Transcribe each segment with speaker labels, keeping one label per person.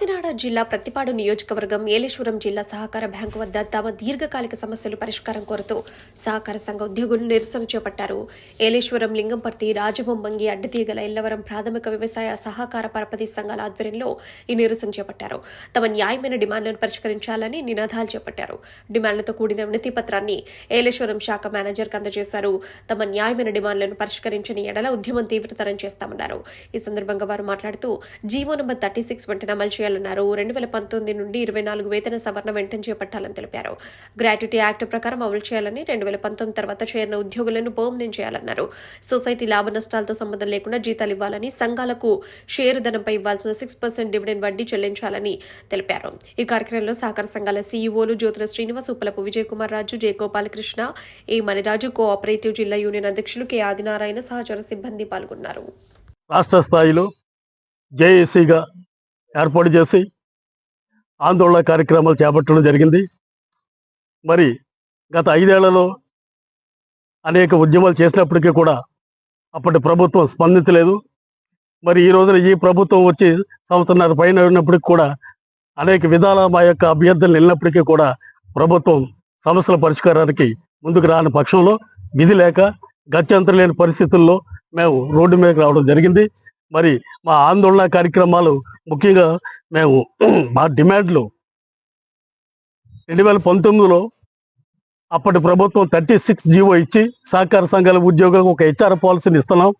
Speaker 1: కాకినాడ జిల్లా ప్రతిపాడు నియోజకవర్గం ఏలేశ్వరం జిల్లా సహకార బ్యాంకు వద్ద తమ దీర్ఘకాలిక సమస్యలు పరిష్కారం కోరుతూ సహకార సంఘ ఉద్యోగులు నిరసన చేపట్టారు. ఏలేశ్వరం లింగంపర్తి రాజవొమ్మంగి అడ్డతీగల ఎల్లవరం ప్రాథమిక వ్యవసాయ సహకార పరపతి సంఘాల ఆధ్వర్యంలో ఈ నిరసన చేపట్టారు. తమ న్యాయమైన డిమాండ్లను పరిష్కరించాలని నినాదాలు చేపట్టారు. డిమాండ్లతో కూడిన వినతి పత్రాన్ని ఏలేశ్వరం శాఖ మేనేజర్కు అందజేశారు. తమ న్యాయమైన డిమాండ్లను పరిష్కరించని ఎడల ఉద్యమం తీవ్రతరం చేస్తామన్నారు. ఈ సందర్భంగా వారు మాట్లాడుతూ జీవో నంబర్ థర్టీ సిక్స్ వెంటనే అమలు చేయాలి చేయాలన్నారు రెండు వేల పంతొమ్మిది నుండి ఇరవై నాలుగు వేతన సవరణ వెంటనే చేపట్టాలని తెలిపారు. గ్రాట్యుటీ యాక్ట్ ప్రకారం అమలు చేయాలని రెండు వేల పంతొమ్మిది తర్వాత చేరిన ఉద్యోగులను పర్మనెంట్ చేయాలన్నారు. సొసైటీ లాభ నష్టాలతో సంబంధం లేకుండా జీతాలు ఇవ్వాలని సంఘాలకు షేరు ధనంపై ఇవ్వాల్సిన సిక్స్ పర్సెంట్ డివిడెండ్ వడ్డీ చెల్లించాలని తెలిపారు. ఈ కార్యక్రమంలో సహకార సంఘాల సీఈఓలు Jyothula Srinivas Uppalapu Vijay Kumar Raju J Gopalakrishna A Maniraju cooperative జిల్లా యూనియన్ అధ్యక్షులు కె ఆదినారాయణ సహచర సిబ్బంది పాల్గొన్నారు.
Speaker 2: రాష్ట్ర స్థాయిలో జేఏసీగా ఏర్పాటు చేసి ఆందోళన కార్యక్రమాలు చేపట్టడం జరిగింది. మరి గత ఐదేళ్ళలో అనేక ఉద్యమాలు చేసినప్పటికీ కూడా అప్పటి ప్రభుత్వం స్పందించలేదు. మరి ఈ రోజున ఈ ప్రభుత్వం వచ్చి సంవత్సరాల పైన ఉన్నప్పటికీ కూడా అనేక విధాల మా యొక్క అభ్యర్థులు వెళ్ళినప్పటికీ కూడా ప్రభుత్వం సమస్యల పరిష్కారానికి ముందుకు రాని పక్షంలో విధి లేక గత్యంతరం లేని పరిస్థితుల్లో మేము రోడ్డు మీదకి రావడం జరిగింది. మరి మా ఆందోళన కార్యక్రమాలు ముఖ్యంగా మేము మా డిమాండ్లు. రెండు వేల పంతొమ్మిదిలో అప్పటి ప్రభుత్వం థర్టీ సిక్స్ జీవో ఇచ్చి సహకార సంఘాల ఉద్యోగులకు ఒక హెచ్ఆర్ పాలసీని ఇస్తున్నాం.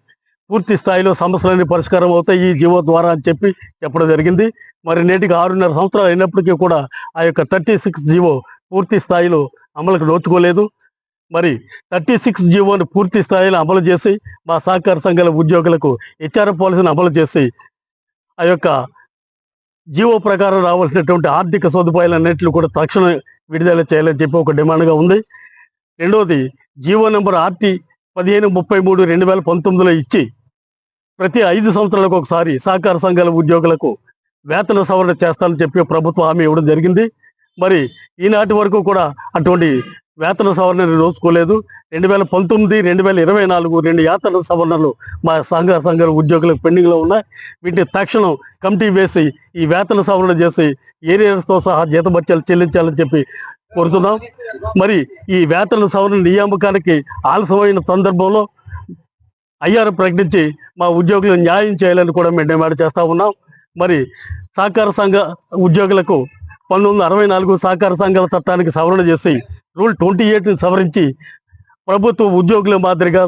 Speaker 2: పూర్తి స్థాయిలో సమస్యలన్నీ పరిష్కారం అవుతాయి ఈ జీవో ద్వారా అని చెప్పి చెప్పడం జరిగింది. మరి నేటికి ఆరున్నర సంవత్సరాలు అయినప్పటికీ కూడా ఆ యొక్క థర్టీ సిక్స్ జీవో పూర్తి స్థాయిలో అమలుకు నోచుకోలేదు. మరి థర్టీ సిక్స్ జీవోను పూర్తి స్థాయిలో అమలు చేసి మా సహకార సంఘాల ఉద్యోగులకు హెచ్ఆర్ పాలసీని అమలు చేసి ఆ యొక్క జీవో ప్రకారం రావాల్సినటువంటి ఆర్థిక సదుపాయాలు అన్నింటిని కూడా తక్షణం విడుదల చేయాలని చెప్పి ఒక డిమాండ్గా ఉంది. రెండవది జీవో నెంబర్ ఆర్టీ పదిహేను ముప్పై మూడు రెండు వేల పంతొమ్మిదిలో ఇచ్చి ప్రతి ఐదు సంవత్సరాలకు ఒకసారి సహకార సంఘాల ఉద్యోగులకు వేతన సవరణ చేస్తానని చెప్పి ప్రభుత్వం హామీ ఇవ్వడం జరిగింది. మరి ఈనాటి వరకు కూడా అటువంటి వేతన సవరణను నోచుకోలేదు. రెండు వేల పంతొమ్మిది రెండు వేల ఇరవై నాలుగు రెండు యాతన సవరణలు మా సంఘ సంఘ ఉద్యోగులకు పెండింగ్లో ఉన్నాయి. వీటిని తక్షణం కమిటీ వేసి ఈ వేతన సవరణ చేసి ఏరియాస్తో సహా జీతభత్యాలు చెల్లించాలని చెప్పి కోరుతున్నాం. మరి ఈ వేతన సవరణ నియామకానికి ఆలస్యమైన సందర్భంలో ఐఆర్ ప్రకటించి మా ఉద్యోగులకు న్యాయం చేయాలని కూడా మేము డిమాండ్ చేస్తూ ఉన్నాం. మరి సహకార సంఘ ఉద్యోగులకు పంతొమ్మిది అరవై నాలుగు సహకార సంఘాల చట్టానికి సవరణ చేసి రూల్ ట్వంటీ ఎయిట్ని సవరించి ప్రభుత్వ ఉద్యోగుల మాదిరిగా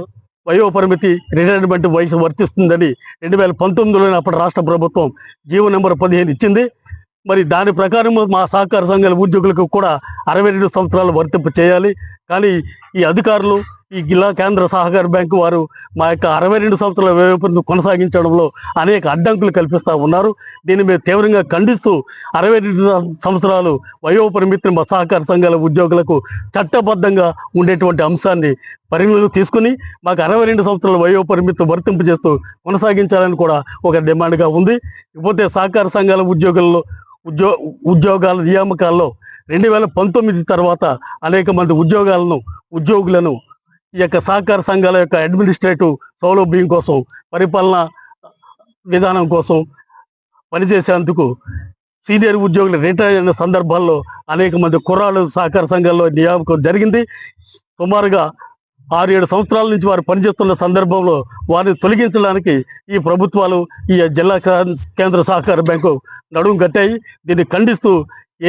Speaker 2: వయోపరిమితి రిటైర్మెంట్ వయసు వర్తిస్తుందని రెండు వేల పంతొమ్మిదిలోనే అప్పటి రాష్ట్ర ప్రభుత్వం జీవో నెంబర్ పదిహేను ఇచ్చింది. మరి దాని ప్రకారం మా సహకార సంఘాల ఉద్యోగులకు కూడా అరవై రెండు సంవత్సరాలు వర్తింపు చేయాలి. కానీ ఈ అధికారులు ఈ జిల్లా కేంద్ర సహకార బ్యాంకు వారు మా యొక్క అరవై రెండు సంవత్సరాల వ్యవధిని కొనసాగించడంలో అనేక అడ్డంకులు కల్పిస్తూ ఉన్నారు. దీన్ని మేము తీవ్రంగా ఖండిస్తూ అరవై రెండు సంవత్సరాలు వయో పరిమితిని మా సహకార సంఘాల ఉద్యోగులకు చట్టబద్ధంగా ఉండేటువంటి అంశాన్ని పరిగణలోకి తీసుకుని మాకు అరవై రెండు సంవత్సరాల వయో పరిమితి వర్తింపు చేస్తూ కొనసాగించాలని కూడా ఒక డిమాండ్గా ఉంది. ఇకపోతే సహకార సంఘాల ఉద్యోగుల్లో ఉద్యో ఉద్యోగాల నియామకాల్లో రెండు వేల పంతొమ్మిది తర్వాత అనేక మంది ఉద్యోగాలను ఉద్యోగులను ఈ యొక్క సహకార సంఘాల యొక్క అడ్మినిస్ట్రేటివ్ సౌలభ్యం కోసం పరిపాలన విధానం కోసం పనిచేసేందుకు సీనియర్ ఉద్యోగులు రిటైర్ అయిన సందర్భాల్లో అనేక మంది కుర్రాళ్ళు సహకార సంఘాల్లో నియామకం జరిగింది. సుమారుగా ఆరు ఏడు సంవత్సరాల నుంచి వారు పనిచేస్తున్న సందర్భంలో వారిని తొలగించడానికి ఈ ప్రభుత్వాలు ఈ జిల్లా కేంద్ర సహకార బ్యాంకు నడుము కట్టాయి. దీన్ని ఖండిస్తూ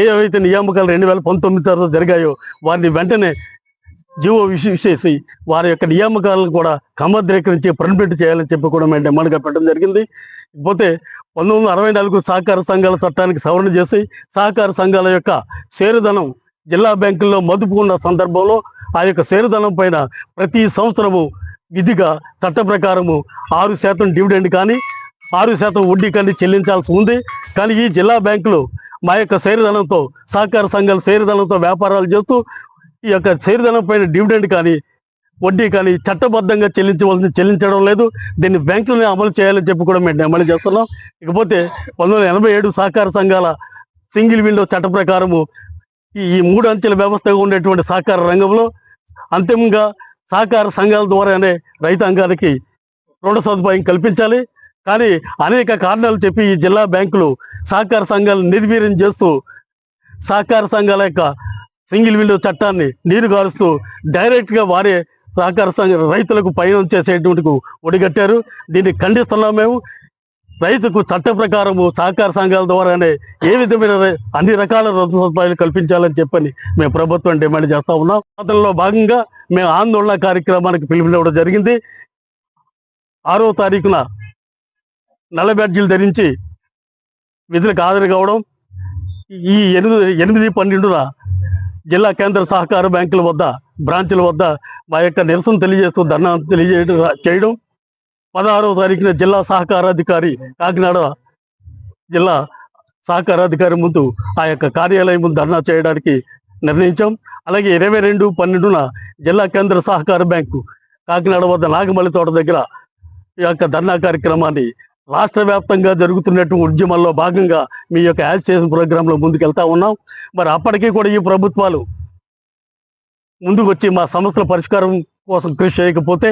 Speaker 2: ఏవైతే నియామకాలు రెండు వేల పంతొమ్మిది తర్వాత జరిగాయో వారిని వెంటనే జీవో విశేషి వారి యొక్క నియామకాలను కూడా క్రమద్రీకరించి పర్మిట్ చేయాలని చెప్పి కూడా మేము డిమాండ్గా పెట్టడం జరిగింది. పోతే పంతొమ్మిది వందల అరవై నాలుగు సహకార సంఘాల చట్టానికి సవరణ చేసి సహకార సంఘాల యొక్క షేరుధనం జిల్లా బ్యాంకుల్లో మదుపు ఉన్న సందర్భంలో ఆ యొక్క షేరుధనం పైన ప్రతి సంవత్సరము విధిగా చట్ట ప్రకారము ఆరు శాతం డివిడెండ్ కానీ ఆరు శాతం వడ్డీ కానీ చెల్లించాల్సి ఉంది. కానీ ఈ జిల్లా బ్యాంకులు మా యొక్క శరీరధనంతో సహకార సంఘాల శరీరధనంతో వ్యాపారాలు చేస్తూ ఈ యొక్క షేరుధనం పైన డివిడెండ్ కానీ వడ్డీ కానీ చట్టబద్ధంగా చెల్లించవలసి చెల్లించడం లేదు. దీన్ని బ్యాంకులనే అమలు చేయాలని చెప్పి కూడా మేము అమలు చేస్తున్నాం. ఇకపోతే పంతొమ్మిది ఎనభై ఏడు సహకార సంఘాల సింగిల్ విండో చట్ట ప్రకారము ఈ ఈ మూడు అంచెల వ్యవస్థగా ఉండేటువంటి సహకార రంగంలో అంతిమంగా సహకార సంఘాల ద్వారానే రైతాంగానికి రుణ సదుపాయం కల్పించాలి. కానీ అనేక కారణాలు చెప్పి ఈ జిల్లా బ్యాంకులు సహకార సంఘాలను నిర్వీర్యం చేస్తూ సహకార సంఘాల యొక్క సింగిల్ విండో చట్టాన్ని నీరు గారుస్తూ డైరెక్ట్గా వారే సహకార సంఘ రైతులకు పయనం చేసేటువంటి ఒడిగట్టారు. దీన్ని ఖండిస్తున్నాం మేము. రైతుకు చట్ట ప్రకారము సహకార సంఘాల ద్వారానే ఏ విధమైన అన్ని రకాల రద్దు సదుపాయాలు కల్పించాలని చెప్పని మేము ప్రభుత్వం డిమాండ్ చేస్తా ఉన్నాం. అతనిలో భాగంగా మేము ఆందోళన కార్యక్రమానికి పిలుపునివ్వడం జరిగింది. ఆరో తారీఖున నల్ల బ్యాడ్జీలు ధరించి విధులకు హాజరు కావడం. ఈ ఎనిమిది ఎనిమిది పన్నెండున జిల్లా కేంద్ర సహకార బ్యాంకుల వద్ద బ్రాంచుల వద్ద మా యొక్క నిరసన తెలియజేస్తూ ధర్నా తెలియజేయడం చేయడం. పదహారవ తారీఖున జిల్లా సహకారాధికారి కాకినాడ జిల్లా సహకారాధికారి ముందు ఆ యొక్క కార్యాలయం ముందు ధర్నా చేయడానికి నిర్ణయించాం. అలాగే ఇరవై రెండు పన్నెండున జిల్లా కేంద్ర సహకార బ్యాంకు కాకినాడ వద్ద నాగమల్లి తోట దగ్గర ఈ యొక్క ధర్నా కార్యక్రమాన్ని రాష్ట్ర వ్యాప్తంగా జరుగుతున్నటువంటి ఉద్యమంలో భాగంగా మీ యొక్క యాజిటేషన్ ప్రోగ్రాంలో ముందుకెళ్తా ఉన్నాం. మరి అప్పటికీ కూడా ఈ ప్రభుత్వాలు ముందుకు వచ్చి మా సమస్యల పరిష్కారం కోసం కృషి చేయకపోతే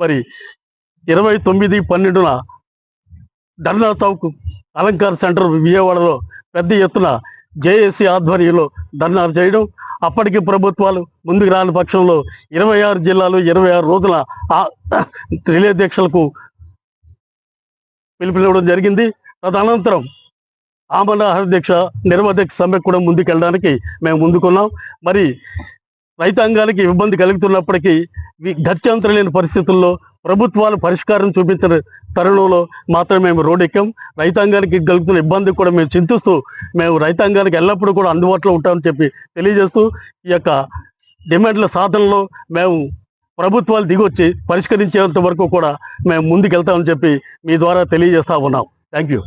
Speaker 2: మరి ఇరవై తొమ్మిది పన్నెండున ధర్నా చౌక్ అలంకార్ సెంటర్ విజయవాడలో పెద్ద ఎత్తున జేఏసీ ఆధ్వర్యంలో ధర్నాలు చేయడం అప్పటికి ప్రభుత్వాలు ముందుకు రాని పక్షంలో ఇరవై ఆరు జిల్లాలు ఇరవై ఆరు రోజుల రిలే దీక్షలకు పిలుపునివ్వడం జరిగింది. తదనంతరం ఆమరణ అధ్యక్ష నిరవధిక సమ్మె కూడా ముందుకెళ్ళడానికి మేము ముందుకున్నాం. మరి రైతాంగానికి ఇబ్బంది కలుగుతున్నప్పటికీ వి- గత్యంతరం లేని పరిస్థితుల్లో ప్రభుత్వాలు పరిష్కారం చూపించిన తరుణంలో మాత్రమే మేము రోడ్ ఎక్కాం రైతాంగానికి కలుగుతున్న ఇబ్బంది కూడా మేము చింతిస్తూ మేము రైతాంగానికి ఎల్లప్పుడూ కూడా అందుబాటులో ఉంటామని చెప్పి తెలియజేస్తూ ఈ యొక్క డిమాండ్ల సాధనలో మేము ప్రభుత్వాలు దిగొచ్చి పరిష్కరించేంత వరకు కూడా మేము ముందుకెళ్తామని చెప్పి మీ ద్వారా తెలియజేస్తా ఉన్నాం. Thank you